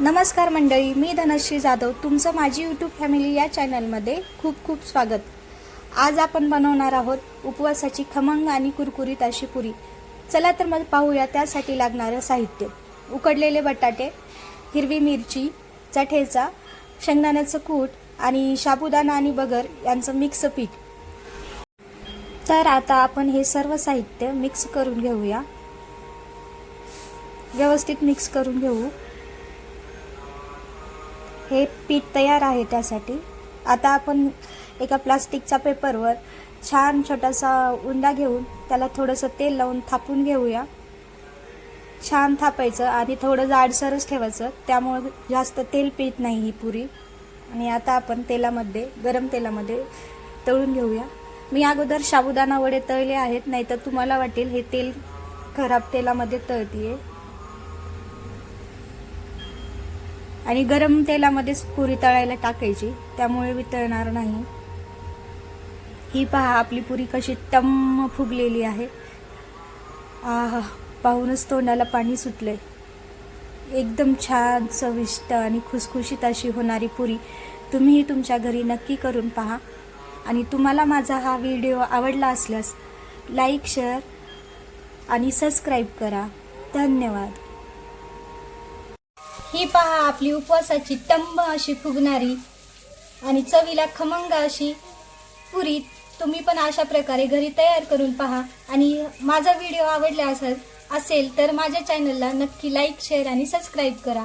नमस्कार मंडळी मी धनश्री जाधव. तुमचं माझी यूट्यूब फॅमिली या चॅनलमध्ये खूप खूप स्वागत. आज आपण बनवणार आहोत उपवासाची खमंग आणि कुरकुरीत अशी पुरी. चला तर मग पाहूया त्यासाठी लागणारं साहित्य. उकडलेले बटाटे हिरवी मिरची चठेचा शेंगदाण्याचं कूट आणि साबुदाणा आणि बगर यांचं मिक्स पीठ. तर आता आपण हे सर्व साहित्य मिक्स करून घेऊया. व्यवस्थित मिक्स करून घेऊ. हे पीठ तयार आहे त्यासाठी. आता आपण एका प्लास्टिकच्या पेपरवर छान छोटासा उंडा घेऊन त्याला थोडंसं तेल लावून थापून घेऊया. छान थापायचं आणि थोडं जाडसरच ठेवायचं. त्यामुळं जास्त तेल पित नाही ही पुरी. आणि आता आपण तेलामध्ये गरम तेलामध्ये तळून घेऊया. मी अगोदर साबुदाणा वडे तळले आहेत नाहीतर तुम्हाला वाटेल हे तेल खराब तेलामध्ये तळतीये. आणि गरम तेलामध्येच पुरी तळायला टाकायची. त्यामुळे वितळणार नाही. ही पहा आपली पुरी कशी टम्म फुगलेली आहे. आहा पाहूनच तोंडाला पाणी सुटलंय. एकदम छान चविष्ट आणि खुसखुशीत अशी होणारी पुरी तुम्हीही तुमच्या घरी नक्की करून पहा. आणि तुम्हाला माझा हा व्हिडिओ आवडला असल्यास लाईक शेअर आणि सबस्क्राईब करा. धन्यवाद. ही पहा आपली उपवासाची तंब अशी फुगणारी आणि चवीला खमंग अशी पुरी. तुम्ही पण अशा प्रकारे घरी तयार करून पहा. आणि माझा व्हिडिओ आवडला असेल असेल तर माझ्या चॅनलला नक्की लाईक शेअर आणि सबस्क्राईब करा.